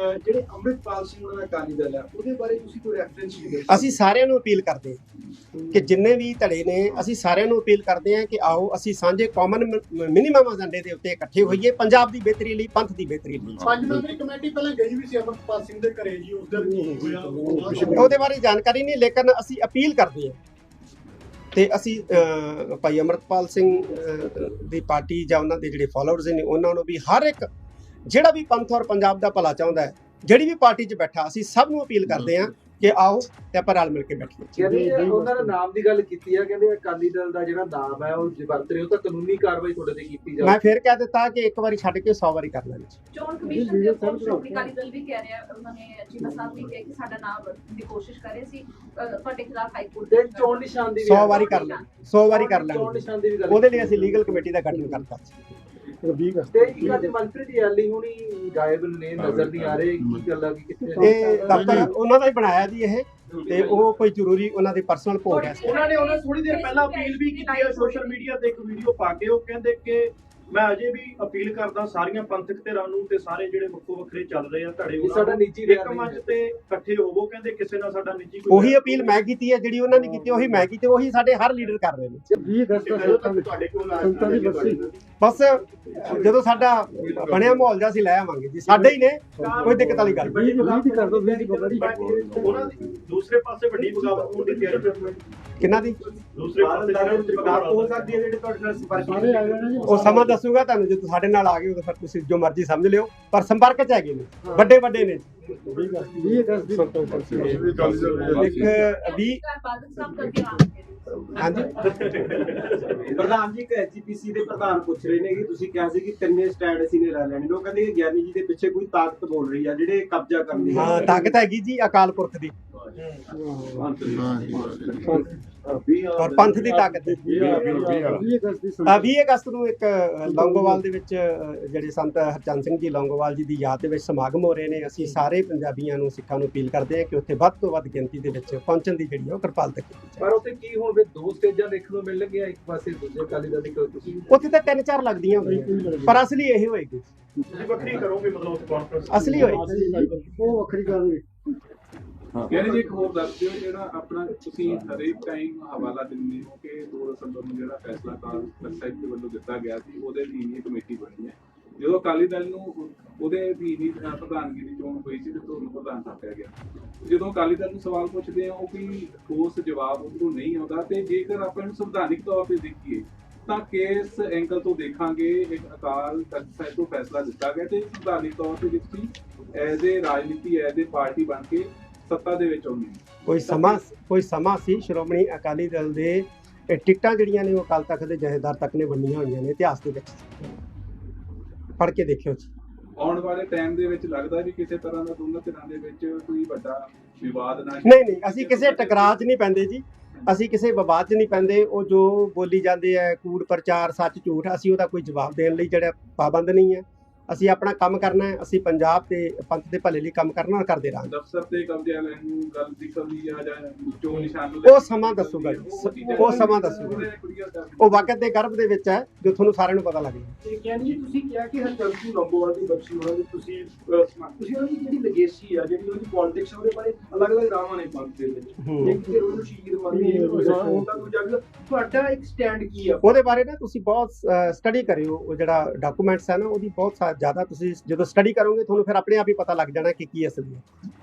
ਅਹ, ਜਿਹੜੇ ਅੰਮ੍ਰਿਤਪਾਲ ਸਿੰਘ ਉਹਨਾਂ ਦਾ ਅਕਾਲੀ ਦਲ ਹੈ ਉਹਦੇ ਬਾਰੇ ਤੁਸੀਂ ਕੋਈ ਰੈਫਰੈਂਸ ਲਿਖਿਆ ਅਸੀਂ ਸਾਰਿਆਂ ਨੂੰ ਅਪੀਲ ਕਰਦੇ ਹਾਂ ਕਿ ਜਿੰਨੇ ਵੀ ਧੜੇ ਨੇ ਅਸੀਂ ਸਾਰਿਆਂ ਨੂੰ ਅਪੀਲ ਕਰਦੇ ਹਾਂ ਕਿ ਆਓ ਅਸੀਂ ਸਾਂਝੇ ਕਾਮਨ ਮਿਨੀਮਮ ਏਜੰਡੇ ਦੇ ਉੱਤੇ ਇਕੱਠੇ ਹੋਈਏ ਪੰਜਾਬ ਦੀ ਬਿਹਤਰੀ ਲਈ ਪੰਥ ਦੀ ਬਿਹਤਰੀ ਲਈ। ਪੰਜ ਮੈਂਬਰੀ ਕਮੇਟੀ ਪਹਿਲਾਂ ਗਈ ਵੀ ਸੀ ਅਮਰਪਾਲ ਸਿੰਘ ਦੇ ਘਰੇ ਜੀ ਉਸ ਦਿਨ ਕੀ ਹੋਇਆ। ਉਹਦੇ ਬਾਰੇ ਜਾਣਕਾਰੀ ਨਹੀਂ ਲੇਕਿਨ ਅਸੀਂ ਅਪੀਲ ਕਰਦੇ ਹਾਂ ਤੇ ਅਸੀਂ ਅਹ, ਭਾਈ ਅਮਰਤਪਾਲ ਸਿੰਘ ਦੀ ਪਾਰਟੀ ਜਾਂ ਉਹਨਾਂ ਦੇ ਜਿਹੜੇ ਫਾਲੋਅਰਸ ਨੇ ਉਹਨਾਂ ਨੂੰ ਵੀ ਹਰ ਇੱਕ ਜਿਹੜਾ ਵੀ ਪੰਥ ਔਰ ਪੰਜਾਬ ਦਾ ਭਲਾ ਚਾਹੁੰਦਾ ਹੈ ਜਿਹੜੀ ਵੀ ਪਾਰਟੀ 'ਚ ਬੈਠਾ ਅਸੀਂ ਸਭ ਨੂੰ ਅਪੀਲ ਕਰਦੇ ਹਾਂ ਕਿ ਆਓ ਤੇ ਆਪਾਂ ਰਲ ਮਿਲ ਕੇ ਬੈਠੀਏ। ਕਹਿੰਦੇ ਉਹਨਾਂ ਦਾ ਨਾਮ ਦੀ ਗੱਲ ਕੀਤੀ ਹੈ ਕਹਿੰਦੇ ਅਕਾਲੀ ਦਲ ਦਾ ਜਿਹੜਾ ਨਾਮ ਹੈ ਉਹ ਵਰਤ ਰਹੇ ਤਾਂ ਕਾਨੂੰਨੀ ਕਾਰਵਾਈ ਤੁਹਾਡੇ ਤੇ ਕੀਤੀ ਜਾਵੇ ਮੈਂ ਫਿਰ ਕਹਿ ਦਿੱਤਾ ਕਿ ਇੱਕ ਵਾਰੀ ਛੱਡ ਕੇ 100 ਵਾਰੀ ਕਰ ਲੈਣੀ। ਚੋਣ ਕਮਿਸ਼ਨ ਦੇ ਉੱਪਰ ਸ਼੍ਰੋਮਣੀ ਅਕਾਲੀ ਦਲ ਵੀ ਕਹਿ ਰਿਹਾ ਉਹਨਾਂ ਨੇ ਚੀਮਾ ਸਾਹਿਬ ਵੀ ਕਿਹਾ ਕਿ ਸਾਡਾ ਨਾਮ ਦੀ ਕੋਸ਼ਿਸ਼ ਕਰੇ ਸੀ ਅਹ, ਤੁਹਾਡੇ ਖਿਲਾਫ ਹਾਈ ਕੋਰਟ ਤੇ ਚੋਣ ਨਿਸ਼ਾਨ ਦੀ ਵੀ 100 ਵਾਰੀ ਕਰ ਲੈਣੀ 100 ਵਾਰੀ ਕਰ ਚੋਣ ਲੈਣੀ। ਨਿਸ਼ਾਨ ਦੀ ਵੀ ਗੱਲ ਉਹਦੇ ਲਈ ਅਸੀਂ ਲੀਗਲ ਕਮੇਟੀ ਦਾ ਗਠਨ ਕਰਤਾ ਤੇ ਇੱਕ ਅੱਜ ਮਨਪ੍ਰੀਤ ਯਾਲੀ ਹੁਣੀ ਗਾਇਬ ਨੇ ਨਜ਼ਰ ਨਹੀਂ ਆ ਰਹੇ ਕੀ ਗੱਲ ਆ ਕਿ ਕਿੱਥੇ ਇਹ ਦਫ਼ਤਰ ਉਹਨਾਂ ਦਾ ਹੀ ਬਣਾਇਆ ਜੀ ਇਹ ਤੇ ਉਹ ਕੋਈ ਜ਼ਰੂਰੀ ਉਹਨਾਂ ਦੀ ਪਰਸਨਲ ਭੋਗ ਹੈ। ਉਹਨਾਂ ਨੇ ਉਹਨਾਂ ਥੋੜੀ ਦੇਰ ਪਹਿਲਾਂ ਅਪੀਲ ਵੀ ਕੀਤੀ ਹੈ ਸੋਸ਼ਲ ਮੀਡੀਆ ਤੇ ਇੱਕ ਵੀਡੀਓ ਪਾ ਕੇ ਉਹ ਕਹਿੰਦੇ ਕਿ ਮੈਂ ਅਜੇ ਵੀ ਅਪੀਲ ਕਰਦਾ ਸਾਰੀਆਂ ਪੰਥਕ ਧਿਰਾਂ ਨੂੰ ਤੇ ਸਾਰੇ ਜਿਹੜੇ ਵੱਖੋ ਵੱਖਰੇ ਚੱਲ ਰਹੇ ਆ ਧੜੇ ਉਹਨਾਂ ਸਾਡਾ ਨਿੱਜੀ ਇੱਕ ਮੰਚ ਤੇ ਇਕੱਠੇ ਹੋਵੋ ਕਹਿੰਦੇ ਕਿਸੇ ਨਾਲ ਸਾਡਾ ਨਿੱਜੀ ਕੋਈ ਉਹੀ ਅਪੀਲ ਮੈਂ ਕੀਤੀ ਹੈ ਜਿਹੜੀ ਉਹਨਾਂ ਨੇ ਕੀਤੀ ਉਹੀ ਮੈਂ ਕੀਤੀ ਉਹੀ ਸਾਡੇ ਹਰ ਲੀਡਰ ਕਰ ਰਹੇ ਨੇ। 20 ਅਗਸਤ ਤੁਹਾਡੇ ਕੋਲ ਆ ਸੰਤਾਂ ਦੀ ਬਰਸੀ। ਬਸ। ਜਦੋਂ ਸਾਡਾ ਬਣਿਆ ਮਾਹੌਲ ਜਿਹਾ ਅਸੀਂ ਲੈ ਆਵਾਂਗੇ ਜੀ ਸਾਡੇ ਹੀ ਨੇ ਕੋਈ ਦਿੱਕਤ ਵਾਲੀ ਗੱਲ ਨਹੀਂ। ਦੀ ਕਰ ਦੋ 20 ਦੀ ਬਾਬਾ ਜੀ ਉਹਨਾਂ ਦੀ ਦੂਸਰੇ ਪਾਸੇ ਵੱਡੀ ਬਗਾਵਤ ਹੋਣ ਦੀ ਤਿਆਰੀ। ਕਿਹਨਾਂ ਦੀ? ਦੂਸਰੇ ਪਾਸੇ ਜਿਹੜੇ ਬਗਾਵਤ ਹੋ ਸਕਦੀ ਹੈ ਜਿਹੜੇ ਤੁਹਾਡੇ ਨਾਲ ਸੰਪਰਕ ਸਾਰੇ ਆ ਜਾਣਾ ਜੀ। ਉਹ ਸਮਾਂ ਦੱਸੂਗਾ ਤੁਹਾਨੂੰ ਜਦੋਂ ਸਾਡੇ ਨਾਲ ਆ ਗਏ ਉਦੋਂ ਫਿਰ ਤੁਸੀਂ ਜੋ ਮਰਜ਼ੀ ਸਮਝ ਲਿਓ ਪਰ ਸੰਪਰਕ ਚ ਹੈਗੇ ਨੇ ਵੱਡੇ ਵੱਡੇ ਨੇ। 20 ਅਗਸਤ ਦੀ। ਸੰਤਾਂ ਦੀ। ਬਰਸੀ ਇੱਕ 20 ਬਾਦਲ ਸਾਹਿਬ ਕਰਕੇ ਆਉਣਗੇ ਹਾਂਜੀ। ਪ੍ਰਧਾਨ ਜੀ ਇੱਕ ਐਚਪੀਸੀ ਦੇ ਪ੍ਰਧਾਨ ਪੁੱਛ ਰਹੇ ਨੇ ਕਿ ਤੁਸੀਂ ਕਿਹਾ ਸੀ ਕਿ ਤਿੰਨੇ ਸਟੈਂਡ ਅਸੀਂ ਨੇ ਲੈ ਲੈਣੇ। ਨੇ ਉਹ ਕਹਿੰਦੇ ਗਿਆਨੀ ਜੀ ਦੇ ਪਿੱਛੇ ਕੋਈ ਤਾਕਤ ਬੋਲ ਰਹੀ ਆ ਜਿਹੜੇ ਕਬਜ਼ਾ ਕਰਨ ਦੀ ਹਾਂ ਤਾਕਤ ਹੈਗੀ ਜੀ ਅਕਾਲ ਪੁਰਖ ਦੀ। ਔਰ ਪੰਥ ਦੀ ਤਾਕਤ ਹੈ। 20 ਅਗਸਤ ਦੀ ਆ 20 ਅਗਸਤ ਨੂੰ ਇੱਕ ਲੌਂਗੋਵਾਲ ਦੇ ਵਿੱਚ ਜਿਹੜੇ ਸੰਤ ਹਰਚੰਦ ਸਿੰਘ ਜੀ ਲੌਂਗੋਵਾਲ ਜੀ ਦੀ ਯਾਦ ਦੇ ਵਿੱਚ ਸਮਾਗਮ ਹੋ ਰਹੇ ਨੇ। ਅਸੀਂ ਸਾਰੇ ਪੰਜਾਬੀਆਂ ਨੂੰ ਸਿੱਖਾਂ ਨੂੰ ਅਪੀਲ ਕਰਦੇ ਹਾਂ ਕਿ ਉੱਥੇ ਵੱਧ ਤੋਂ ਵੱਧ ਗਿਣਤੀ ਦੇ ਵਿੱਚ ਪਹੁੰਚਣ ਦੀ ਜਿਹੜੀ ਉਹ ਕਿਰਪਾਲਤਾ ਕੀਤੀ ਜਾਵੇ। ਪਰ ਉੱਥੇ ਕੀ ਹੁਣ ਫਿਰ ਦੋ ਸਟੇਜਾਂ ਦੇਖਣ ਨੂੰ ਮਿਲਣਗੀਆਂ ਇੱਕ ਪਾਸੇ ਦੂਜੇ ਦਲ ਦੀ ਤੁਸੀਂ ਉੱਥੇ ਤਾਂ ਤਿੰਨ ਚਾਰ ਲੱਗਦੀਆਂ ਪਰ ਅਸਲੀ ਇਹ ਹੋਏਗੀ। ਤੁਸੀਂ ਵੱਖਰੀ ਕਰੋਗੇ ਮਤਲਬ ਉਸ ਕਾਨਫਰੰਸ ਅਸਲੀ ਹੋਏਗੀ। ਉਹ ਵੱਖਰੀ ਗੱਲ ਹੈ ਯਾਨੀ ਜੀ ਇੱਕ ਹੋਰ ਦੱਸ ਦਿਓ ਜਿਹੜਾ ਆਪਣਾ ਤੁਸੀਂ ਹਰੇਕ ਟਾਈਮ ਹਵਾਲਾ ਦਿੰਦੇ ਹੋ ਕਿ 2 ਦਸੰਬਰ ਨੂੰ ਜਿਹੜਾ ਫੈਸਲਾ ਕਾਲ ਤਖਤ ਦੇ ਵੱਲੋਂ ਦਿੱਤਾ ਗਿਆ ਸੀ, ਉਹਦੇ ਲਈ ਇਹ ਕਮੇਟੀ ਬਣੀ ਹੈ। ਜਦੋਂ ਅਕਾਲੀ ਦਲ ਨੂੰ ਉਹਦੇ ਵੀ ਨਹੀਂ ਪ੍ਰਧਾਨਗੀ ਦੀ ਚੋਣ ਹੋਈ ਸੀ ਤੇ ਤੁਹਾਨੂੰ ਪ੍ਰਧਾਨ ਥਾਪਿਆ ਗਿਆ। ਜਦੋਂ ਅਕਾਲੀ ਦਲ ਨੂੰ ਸਵਾਲ ਪੁੱਛਦੇ ਆ ਉਹ ਵੀ ਠੋਸ ਜਵਾਬ ਉਹਨੂੰ ਨਹੀਂ ਆਉਂਦਾ ਤੇ ਜੇਕਰ ਆਪਾਂ ਇਹਨੂੰ ਸੰਵਿਧਾਨਿਕ ਤੌਰ ਤੇ ਦੇਖੀਏ, ਤਾਂ ਕਿਸ ਐਂਗਲ ਤੋਂ ਦੇਖਾਂਗੇ? ਇੱਕ ਅਕਾਲ ਤਖਤ ਸਾਹਿਬ ਤੋਂ ਫੈਸਲਾ ਦਿੱਤਾ ਗਿਆ ਤੇ ਸੰਵਿਧਾਨਿਕ ਤੌਰ ਤੇ ਜੇ ਤੁਸੀਂ ਐਜ਼ ਏ ਰਾਜਨੀਤੀ, ਐਜ਼ ਏ ਪਾਰਟੀ ਬਣ ਕੇ ਸੱਤਾ ਦੇ ਵਿੱਚ ਆਉਂਦੇ ਕੋਈ ਸਮਾਂ ਕੋਈ ਸਮਾਂ ਸੀ? ਸ਼੍ਰੋਮਣੀ ਅਕਾਲੀ ਦਲ ਦੇ ਇਹ ਟਿਕਟਾਂ ਜਿਹੜੀਆਂ ਨੇ ਉਹ ਅਕਾਲ ਤਖਤ ਦੇ ਜਥੇਦਾਰ ਤੱਕ ਨੇ ਵੰਡੀਆਂ ਹੋਈਆਂ ਨੇ ਇਤਿਹਾਸ ਦੇ ਵਿੱਚ। ਪੜ੍ਹ ਕੇ ਦੇਖਿਓ ਜੀ। ਆਉਣ ਵਾਲੇ ਟਾਈਮ ਦੇ ਵਿੱਚ ਲੱਗਦਾ ਵੀ ਕਿਸੇ ਤਰ੍ਹਾਂ ਦਾ ਦੋਨਾਂ ਧਿਰਾਂ ਦੇ ਵਿੱਚ ਕੋਈ ਵੱਡਾ ਵਿਵਾਦ ਨਾ ਨਹੀਂ ਨਹੀਂ ਅਸੀਂ ਕਿਸੇ ਟਕਰਾਅ 'ਚ ਨਹੀਂ ਪੈਂਦੇ ਜੀ। ਅਸੀਂ ਕਿਸੇ ਵਿਵਾਦ 'ਚ ਨਹੀਂ ਪੈਂਦੇ। ਉਹ ਜੋ ਬੋਲੀ ਜਾਂਦੇ ਆ ਕੂੜ ਪ੍ਰਚਾਰ ਸੱਚ ਝੂਠ ਅਸੀਂ ਉਹਦਾ ਕੋਈ ਜਵਾਬ ਦੇਣ ਲਈ ਜਿਹੜਾ ਪਾਬੰਦ ਨਹੀਂ ਹੈ। ਅਸੀਂ ਆਪਣਾ ਕੰਮ ਕਰਨਾ ਹੈ ਅਸੀਂ ਪੰਜਾਬ ਤੇ ਪੰਥ ਦੇ ਭਲੇ ਲਈ ਕੰਮ ਕਰਨਾ ਔਰ ਕਰਦੇ ਰਹਾਂਗੇ। ਦਫ਼ਤਰ ਤੇ ਕਬਜ਼ੇ ਲੈਣ ਨੂੰ ਗੱਲ ਦੀ ਕਵੀ ਆ ਜਾਂ ਚੋਣ ਨਿਸ਼ਾਨ ਉਹ ਸਮਾਂ ਦੱਸੂਗਾ ਜੀ। ਉਹ ਸਮਾਂ ਦੱਸੂਗਾ ਉਹ ਵਕਤ ਦੇ ਗਰਭ ਦੇ ਵਿੱਚ ਹੈ। ਜੋ ਤੁਹਾਨੂੰ ਸਾਰਿਆਂ ਨੂੰ ਪਤਾ ਲੱਗ ਜਾਏ। ਤੇ ਕਹਿੰਦੇ ਜੀ ਤੁਸੀਂ ਕਿਹਾ ਕਿ ਹਰਚੰਦ ਲੰਬੋਵਾਲ ਦੀ ਬਖਸ਼ੀ ਉਹਨਾਂ ਦੀ ਤੁਸੀਂ ਅਹ, ਸਮਾ- ਤੁਸੀਂ ਉਹਨਾਂ ਦੀ ਜਿਹੜੀ ਲੈਗੇਸੀ ਆ ਜਿਹੜੀ ਉਹਦੀ ਪੋਲਿਟਿਕਸ ਉਹਦੇ ਬਾਰੇ ਅਲੱਗ-ਅਲੱਗ ਰਾਵਾਂ ਨੇ ਪੰਥ ਦੇ ਵਿੱਚ। ਇੱਕ ਤੇ ਉਹਨੂੰ ਸ਼ਹੀਦ ਮੰਨਦੇ ਨੇ ਉਹਦਾ ਦੂਜਾ ਅਗਲਾ ਤੁਹਾਡਾ ਇੱਕ ਸਟੈਂਡ ਕੀ ਆ? ਉਹਦੇ ਬਾਰੇ ਨਾ ਤੁਸੀਂ ਬਹੁਤ ਸਟੱਡੀ ਕਰਿਓ ਉਹ ਜਿਹੜਾ ਡਾਕੂਮੈਂਟਸ ਹੈ ਨਾ ਉਹਦੀ ਬਹੁਤ ਸਾ- ਜ਼ਿਆਦਾ ਤੁਸੀਂ ਜਦੋਂ ਸਟੱਡੀ ਕਰੋਗੇ ਤੁਹਾਨੂੰ ਫਿਰ ਆਪਣੇ ਆਪ ਹੀ ਪਤਾ ਲੱਗ ਜਾਣਾ ਕਿ ਕੀ ਅਸਲੀ ਹੈ।